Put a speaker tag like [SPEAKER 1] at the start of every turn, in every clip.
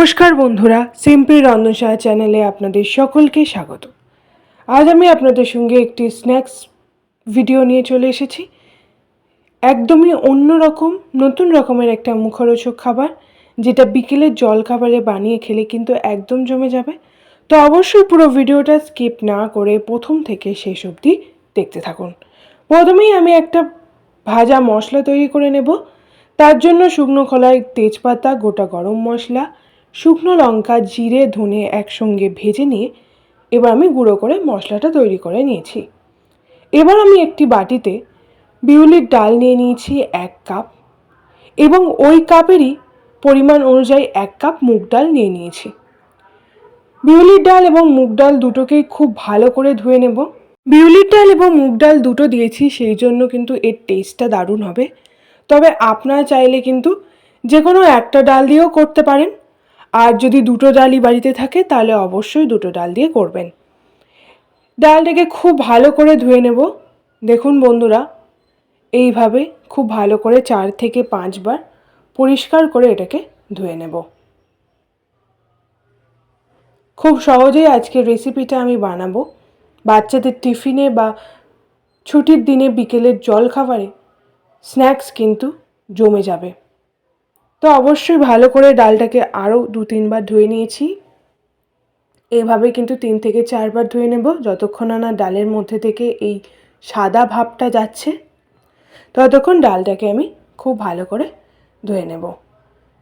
[SPEAKER 1] নমস্কার বন্ধুরা, সিম্পল রন্ধনশালা চ্যানেলে আপনাদের সকলকে স্বাগত। আজ আমি আপনাদের সঙ্গে একটি স্ন্যাক্স ভিডিও নিয়ে চলে এসেছি। একদমই অন্য রকম নতুন রকমের একটা মুখরোচক খাবার, যেটা বিকেলের জল খাবারে বানিয়ে খেলে কিন্তু একদম জমে যাবে। তো অবশ্যই পুরো ভিডিওটা স্কিপ না করে প্রথম থেকে শেষ অবধি দেখতে থাকুন। প্রথমেই আমি একটা ভাজা মশলা তৈরি করে নেব। তার জন্য শুকনো খোলায় তেজপাতা, গোটা গরম মশলা শুকনো লঙ্কা, জিরে, ধনে একসঙ্গে ভেজে নিয়ে এবার আমি গুঁড়ো করে মশলাটা তৈরি করে নিয়েছি। এবার আমি একটি বাটিতে বিউলির ডাল নিয়ে নিয়েছি এক কাপ এবং ওই কাপেরই পরিমাণ অনুযায়ী এক কাপ মুগ ডাল নিয়ে নিয়েছি। বিউলির ডাল এবং মুগ ডাল দুটোকেই খুব ভালো করে ধুয়ে নেব। বিউলির ডাল এবং মুগ ডাল দুটো দিয়েছি, সেই জন্য কিন্তু এর টেস্টটা দারুণ হবে। তবে আপনারা চাইলে কিন্তু যে কোনো একটা ডাল দিয়েও করতে পারেন। আর যদি দুটো ডালই বাড়িতে থাকে, তাহলে অবশ্যই দুটো ডাল দিয়ে করবেন। ডালটাকে খুব ভালো করে ধুয়ে নেব। দেখুন বন্ধুরা, এইভাবে খুব ভালো করে চার থেকে পাঁচবার পরিষ্কার করে এটাকে ধুয়ে নেব। খুব সহজেই আজকের রেসিপিটা আমি বানাবো। বাচ্চাদের টিফিনে বা ছুটির দিনে বিকেলের জল খাবারে স্ন্যাক্স কিন্তু জমে যাবে। তো অবশ্যই ভালো করে ডালটাকে আরও দু তিনবার ধুয়ে নিয়েছি। এভাবে কিন্তু তিন থেকে চারবার ধুয়ে নেব, যতক্ষণ না ডালের মধ্যে থেকে এই সাদা ভাবটা যাচ্ছে। ততক্ষণ ডালটাকে আমি খুব ভালো করে ধুয়ে নেব।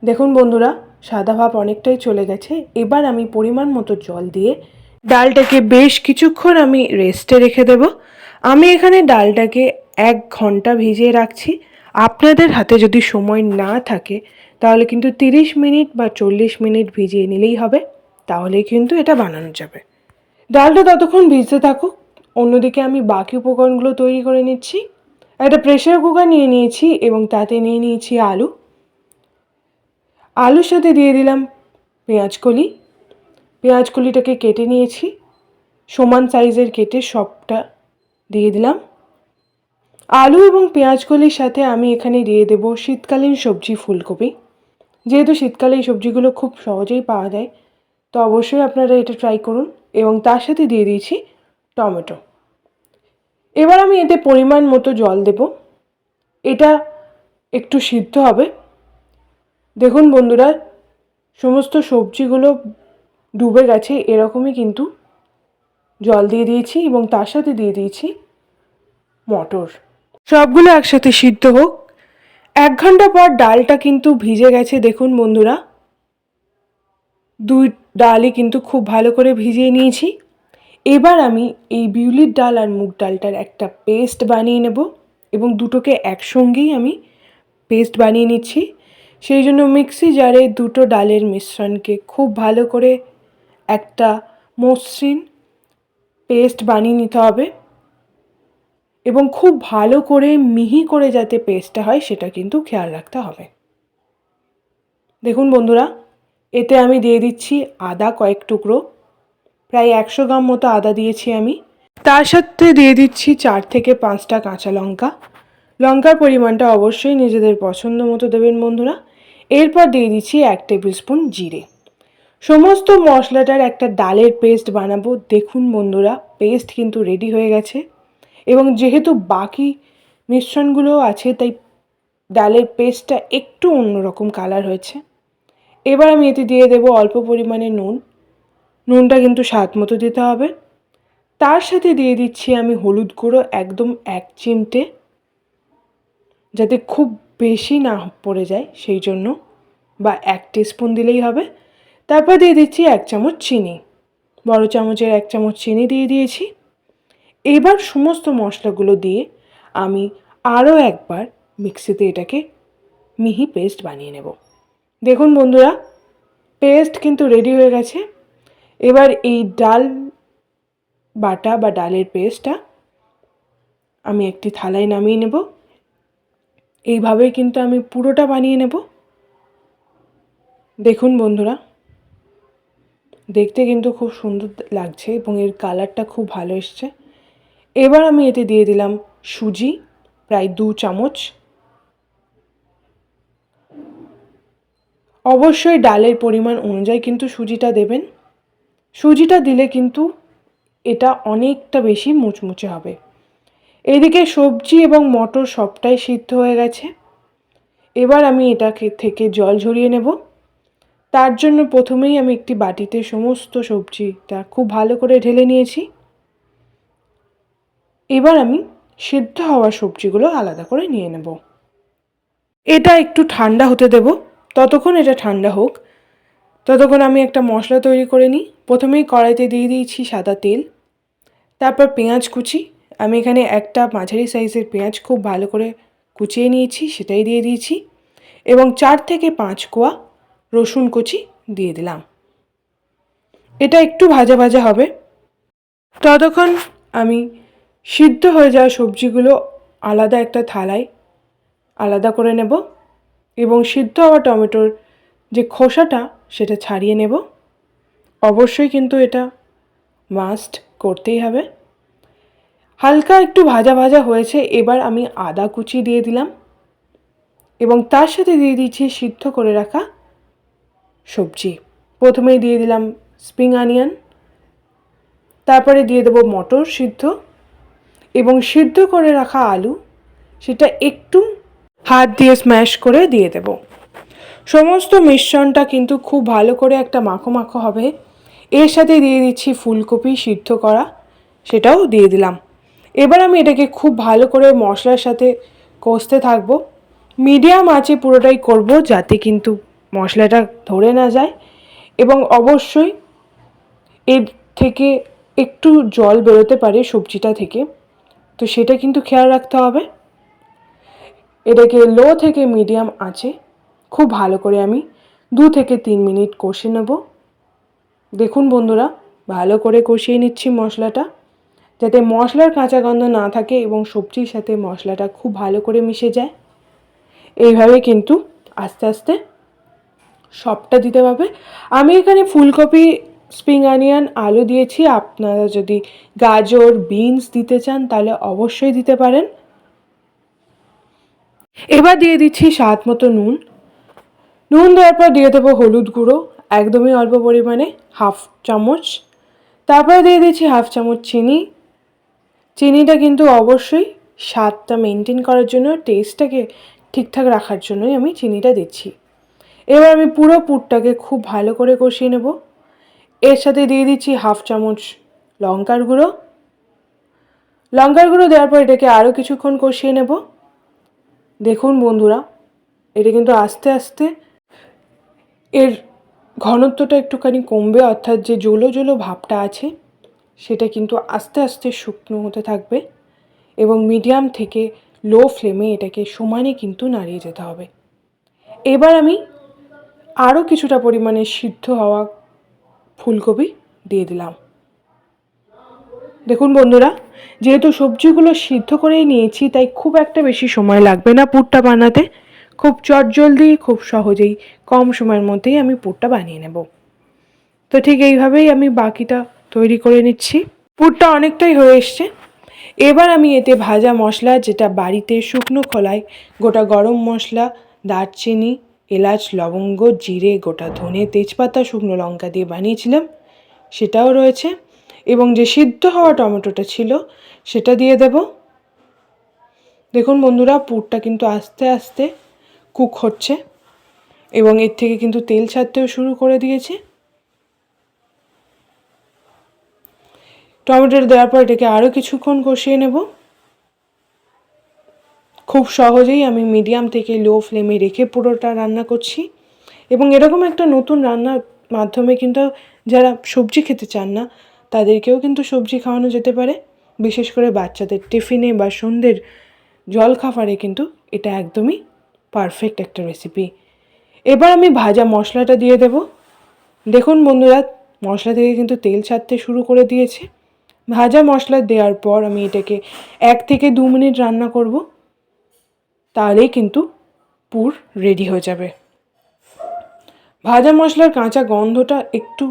[SPEAKER 1] দেখুন বন্ধুরা, সাদা ভাব অনেকটাই চলে গেছে। এবার আমি পরিমাণ মতো জল দিয়ে ডালটাকে বেশ কিছুক্ষণ আমি রেস্টে রেখে দেব। আমি এখানে ডালটাকে এক ঘণ্টা ভিজিয়ে রাখছি। আপনাদের হাতে যদি সময় না থাকে তাহলে কিন্তু তিরিশ মিনিট বা চল্লিশ মিনিট ভিজিয়ে নিলেই হবে, তাহলেই কিন্তু এটা বানানো যাবে। ডালটা ততক্ষণ ভিজতে থাকুক, অন্যদিকে আমি বাকি উপকরণগুলো তৈরি করে নিচ্ছি। একটা প্রেশার কুকার নিয়ে নিয়েছি এবং তাতে নিয়ে নিয়েছি আলু। আলুর সাথে দিয়ে দিলাম পেঁয়াজকলি পেঁয়াজকলিটাকে কেটে নিয়েছি, সমান সাইজের কেটে সবটা দিয়ে দিলাম। আলু এবং পেঁয়াজকলির সাথে আমি এখানে দিয়ে দেব শীতকালীন সবজি ফুলকপি। যেহেতু শীতকালে এই সবজিগুলো খুব সহজেই পাওয়া যায়, তো অবশ্যই আপনারা এটা ট্রাই করুন এবং তার সাথে দিয়ে দিয়েছি টমেটো। এবার আমি এতে পরিমাণ মতো জল দেব। এটা একটু সিদ্ধ হবে। দেখুন বন্ধুরা, সমস্ত সবজিগুলো ডুবে গেছে, এরকমই কিন্তু জল দিয়ে দিয়েছি এবং তার সাথে দিয়ে দিয়েছি মটর। সবগুলো একসাথে সিদ্ধ হোক। এক ঘণ্টা পর ডালটা কিন্তু ভিজে গেছে, দেখুন বন্ধুরা। দুই ডালই কিন্তু খুব ভালো করে ভিজিয়ে নিয়েছি। এবার আমি এই বিউলির ডাল আর মুগ ডালটার একটা পেস্ট বানিয়ে নেব এবং দুটোকে একসঙ্গেই আমি পেস্ট বানিয়ে নিচ্ছি। সেই জন্য মিক্সি জারে দুটো ডালের মিশ্রণকে খুব ভালো করে একটা মসৃণ পেস্ট বানিয়ে নিতে হবে। এবং খুব ভালো করে মিহি করে যাতে পেস্টটা হয়, সেটা কিন্তু খেয়াল রাখতে হবে। দেখুন বন্ধুরা, এতে আমি দিয়ে দিচ্ছি আদা কয়েক টুকরো, প্রায় একশো গ্রাম মতো আদা দিয়েছি আমি। তার সাথে দিয়ে দিচ্ছি চার থেকে পাঁচটা কাঁচা লঙ্কা। লঙ্কার পরিমাণটা অবশ্যই নিজেদের পছন্দ মতো দেবেন বন্ধুরা। এরপর দিয়ে দিচ্ছি এক টেবিল স্পুন জিরে। সমস্ত মশলাটার একটা ডালের পেস্ট বানাবো। দেখুন বন্ধুরা পেস্ট কিন্তু রেডি হয়ে গেছে। এবং যেহেতু বাকি মিশ্রণগুলোও আছে, তাই ডালের পেস্টটা একটু অন্যরকম কালার হয়েছে। এবার আমি এতে দিয়ে দেবো অল্প পরিমাণে নুন। নুনটা কিন্তু স্বাদ মতো দিতে হবে। তার সাথে দিয়ে দিচ্ছি আমি হলুদ গুঁড়ো একদম এক চিমটে, যাতে খুব বেশি না পড়ে যায়, সেই জন্য। বা এক স্পুন দিলেই হবে। তারপর দিয়ে দিচ্ছি এক চামচ চিনি। বড় চামচের এক চামচ চিনি দিয়ে দিয়েছি। এবার সমস্ত মশলাগুলো দিয়ে আমি আরও একবার মিক্সিতে এটাকে মিহি পেস্ট বানিয়ে নেব। দেখুন বন্ধুরা, পেস্ট কিন্তু রেডি হয়ে গেছে। এবার এই ডাল বাটা বা ডালের পেস্টটা আমি একটি থালায় নামিয়ে নেব। এইভাবেই কিন্তু আমি পুরোটা বানিয়ে নেব। দেখুন বন্ধুরা, দেখতে কিন্তু খুব সুন্দর লাগছে এবং এর কালারটা খুব ভালো এসছে। এবার আমি এতে দিয়ে দিলাম সুজি, প্রায় দু চামচ। অবশ্যই ডালের পরিমাণ অনুযায়ী কিন্তু সুজিটা দেবেন। সুজিটা দিলে কিন্তু এটা অনেকটা বেশি মুচমুচে হবে। এদিকে সবজি এবং মটর সবটাই সিদ্ধ হয়ে গেছে। এবার আমি এটাকে থেকে জল ঝরিয়ে নেব। তার জন্য প্রথমেই আমি একটি বাটিতে সমস্ত সবজিটা খুব ভালো করে ঢেলে নিয়েছি। এবার আমি সিদ্ধ হওয়া সবজিগুলো আলাদা করে নিয়ে নেব। এটা একটু ঠান্ডা হতে দেব। ততক্ষণ এটা ঠান্ডা হোক। ততক্ষণ আমি একটা মশলা তৈরি করে নিই। প্রথমেই কড়াইতে দিয়ে দিয়েছি সাদা তেল, তারপর পেঁয়াজ কুচি। আমি এখানে একটা মাঝারি সাইজের পেঁয়াজ খুব ভালো করে কুচিয়ে নিয়েছি, সেটাই দিয়ে দিয়েছি। এবং চার থেকে পাঁচ কোয়া রসুন কুচি দিয়ে দিলাম। এটা একটু ভাজা ভাজা হবে। ততক্ষণ আমি সিদ্ধ হয়ে যাওয়া সবজিগুলো আলাদা একটা থালায় আলাদা করে নেব এবং সিদ্ধ হওয়া টমেটোর যে খোসাটা, সেটা ছাড়িয়ে নেব। অবশ্যই কিন্তু এটা মাস্ট করতেই হবে। হালকা একটু ভাজা ভাজা হয়েছে, এবার আমি আদা কুচি দিয়ে দিলাম এবং তার সাথে দিয়ে দিচ্ছি সিদ্ধ করে রাখা সবজি। প্রথমেই দিয়ে দিলাম স্প্রিং আনিয়ন তারপরে দিয়ে দেবো মটর সিদ্ধ। এবং সিদ্ধ করে রাখা আলু, সেটা একটু হাত দিয়ে স্ম্যাশ করে দিয়ে দেব। সমস্ত মিশ্রণটা কিন্তু খুব ভালো করে একটা মাখো মাখো হবে। এর সাথে দিয়ে দিচ্ছি ফুলকপি সিদ্ধ করা, সেটাও দিয়ে দিলাম। এবার আমি এটাকে খুব ভালো করে মশলার সাথে কষতে থাকব। মিডিয়াম আঁচে পুরোটাই করব যাতে কিন্তু মশলাটা ধরে না যায় এবং অবশ্যই এর থেকে একটু জল বেরোতে পারে সবজিটা থেকে। তো সেটা কিন্তু খেয়াল রাখতে হবে। এটাকে লো থেকে মিডিয়াম আছে খুব ভালো করে আমি দু থেকে তিন মিনিট কষে নেব। দেখুন বন্ধুরা, ভালো করে কষিয়ে নিচ্ছি মশলাটা। যাতে মশলার কাঁচা গন্ধ না থাকে এবং সবজির সাথে মশলাটা খুব ভালো করে মিশে যায়। এইভাবে কিন্তু আস্তে আস্তে সবটা দিতে পারবে আমি এখানে ফুলকপি স্প্রিং অনিয়ন, আলু দিয়েছি। আপনারা যদি গাজর, বিনস দিতে চান, তাহলে অবশ্যই দিতে পারেন। এবার দিয়ে দিচ্ছি স্বাদ মতো নুন। নুন দেওয়ার পর দিয়ে দেবো হলুদ গুঁড়ো, একদমই অল্প পরিমাণে, হাফ চামচ। তারপরে দিয়ে দিচ্ছি হাফ চামচ চিনি। চিনিটা কিন্তু অবশ্যই স্বাদটা মেনটেন করার জন্য, টেস্টটাকে ঠিকঠাক রাখার জন্যই আমি চিনিটা দিচ্ছি। এবার আমি পুরো পুরটাকে খুব ভালো করে কষিয়ে নেব। এর সাথে দিয়ে দিচ্ছি হাফ চামচ লঙ্কার গুঁড়ো। লঙ্কার গুঁড়ো দেওয়ার পর এটাকে আরও কিছুক্ষণ কষিয়ে নেব। দেখুন বন্ধুরা, এটা কিন্তু আস্তে আস্তে এর ঘনত্বটা একটুখানি কমবে, অর্থাৎ যে জলো জলো ভাবটা আছে, সেটা কিন্তু আস্তে আস্তে শুকনো হতে থাকবে এবং মিডিয়াম থেকে লো ফ্লেমে এটাকে সমানে কিন্তু নাড়িয়ে যেতে হবে। এবার আমি আরও কিছুটা পরিমাণে সিদ্ধ হওয়া ফুলকপি দিয়ে দিলাম। দেখুন বন্ধুরা, যেহেতু সবজিগুলো সিদ্ধ করেই নিয়েছি, তাই খুব একটা বেশি সময় লাগবে না পুরটা বানাতে। খুব চটজলদি, খুব সহজেই, কম সময়ের মধ্যেই আমি পুরটা বানিয়ে নেব। তো ঠিক এইভাবেই আমি বাকিটা তৈরি করে নিচ্ছি। পুরটা অনেকটাই হয়ে এসছে। এবার আমি এতে ভাজা মশলা, যেটা বাড়িতে শুকনো খোলায়, গোটা গরম মশলা, দারচিনি এলাচ, লবঙ্গ, জিরে, গোটা ধনে, তেজপাতা, শুকনো লঙ্কা দিয়ে বানিয়েছিলাম। সেটাও রয়েছে। এবং যে সিদ্ধ হওয়া টমেটোটা ছিল, সেটা দিয়ে দেব। দেখুন বন্ধুরা, পুরটা কিন্তু আস্তে আস্তে কুক হচ্ছে। এবং এর থেকে কিন্তু তেল ছাড়তেও শুরু করে দিয়েছে। টমেটোটা দেওয়ার পর এটাকে আরও কিছুক্ষণ কষিয়ে নেব। খুব সহজেই আমি মিডিয়াম থেকে লো ফ্লেমে রেখে পুরোটা রান্না করছি। এবং এরকম একটা নতুন রান্নার মাধ্যমে কিন্তু যারা সবজি খেতে চান না, তাদেরকেও কিন্তু সবজি খাওয়ানো যেতে পারে। বিশেষ করে বাচ্চাদের টিফিনে বা সন্ধ্যের জল খাবারে কিন্তু এটা একদমই পারফেক্ট একটা রেসিপি এবার আমি ভাজা মশলাটা দিয়ে দেব। দেখুন বন্ধুরা, মশলা থেকে কিন্তু তেল ছাড়তে শুরু করে দিয়েছে। ভাজা মশলা দেওয়ার পর আমি এটাকে এক থেকে দু মিনিট রান্না করব। তাহলেই কিন্তু পুর রেডি হয়ে যাবে। ভাজা মশলার কাঁচা গন্ধটা একটু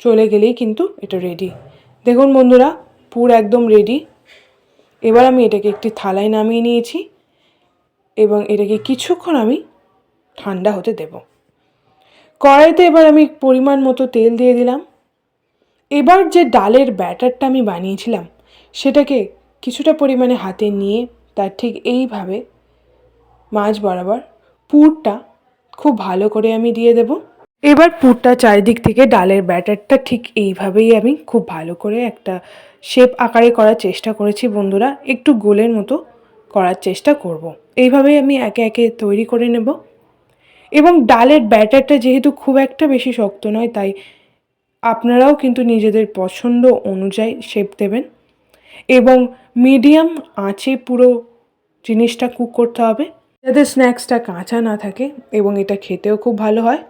[SPEAKER 1] চলে গেলেই কিন্তু এটা রেডি দেখুন বন্ধুরা, পুর একদম রেডি এবার আমি এটাকে একটি থালায় নামিয়ে নিয়েছি এবং এটাকে কিছুক্ষণ আমি ঠান্ডা হতে দেব। কড়াইতে এবার আমি পরিমাণ মতো তেল দিয়ে দিলাম। এবার যে ডালের ব্যাটারটা আমি বানিয়েছিলাম, সেটাকে কিছুটা পরিমাণে হাতে নিয়ে তার ঠিক এইভাবে মাছ বরাবর পুরটা খুব ভালো করে আমি দিয়ে দেব। এবার পুরটা চারিদিক থেকে ডালের ব্যাটারটা ঠিক এইভাবেই আমি খুব ভালো করে একটা শেপ আকারে করার চেষ্টা করেছি বন্ধুরা। একটু গোলের মতো করার চেষ্টা করব। এইভাবেই আমি একে একে তৈরি করে নেব। এবং ডালের ব্যাটারটা যেহেতু খুব একটা বেশি শক্ত নয়, তাই আপনারাও কিন্তু নিজেদের পছন্দ অনুযায়ী শেপ দেবেন। এবং মিডিয়াম আঁচে পুরো জিনিসটা কুক করতে হবে। যাতে স্ন্যাক্সটা কাঁচা না থাকে এবং এটা খেতেও খুব ভালো হয়।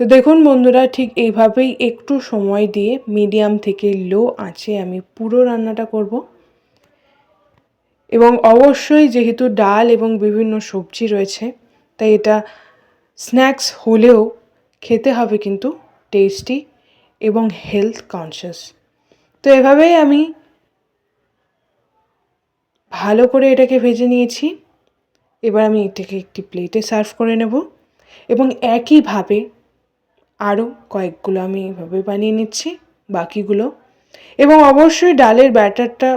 [SPEAKER 1] তো দেখুন বন্ধুরা, ঠিক এইভাবেই একটু সময় দিয়ে মিডিয়াম থেকে লো আঁচে আমি পুরো রান্নাটা করব। এবং অবশ্যই যেহেতু ডাল এবং বিভিন্ন সবজি রয়েছে, তাই এটা স্ন্যাক্স হলেও খেতে হবে কিন্তু টেস্টি এবং হেলথ কনসিয়াস তো এভাবেই আমি ভালো করে এটাকে ভেজে নিয়েছি। এবার আমি এটাকে একটি প্লেটে সার্ভ করে নেব এবং একইভাবে আরও কয়েকগুলো আমি এভাবে বানিয়ে নিচ্ছি, বাকিগুলো। এবং অবশ্যই ডালের ব্যাটারটা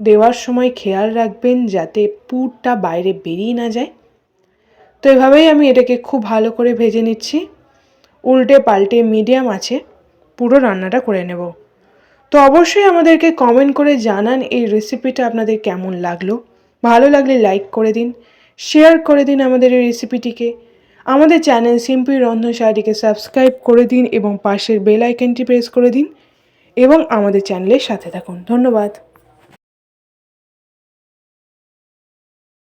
[SPEAKER 1] দেওয়ার সময় খেয়াল রাখবেন যাতে পুরটা বাইরে বেরিয়ে না যায়। তো এভাবেই আমি এটাকে খুব ভালো করে ভেজে নিচ্ছি। উল্টে পাল্টে মিডিয়াম আছে, পুরো রান্নাটা করে নেব। তো অবশ্যই আমাদেরকে কমেন্ট করে জানান এই রেসিপিটা আপনাদের কেমন লাগল। ভালো লাগলে লাইক করে দিন শেয়ার করে দিন আমাদের এই রেসিপিটিকে আমাদের চ্যানেল সিম্পি রন্ধনশাড়িকে সাবস্ক্রাইব করে দিন এবং পাশের বেল আইকনটি প্রেস করে দিন এবং আমাদের চ্যানেলের সাথে থাকুন। ধন্যবাদ।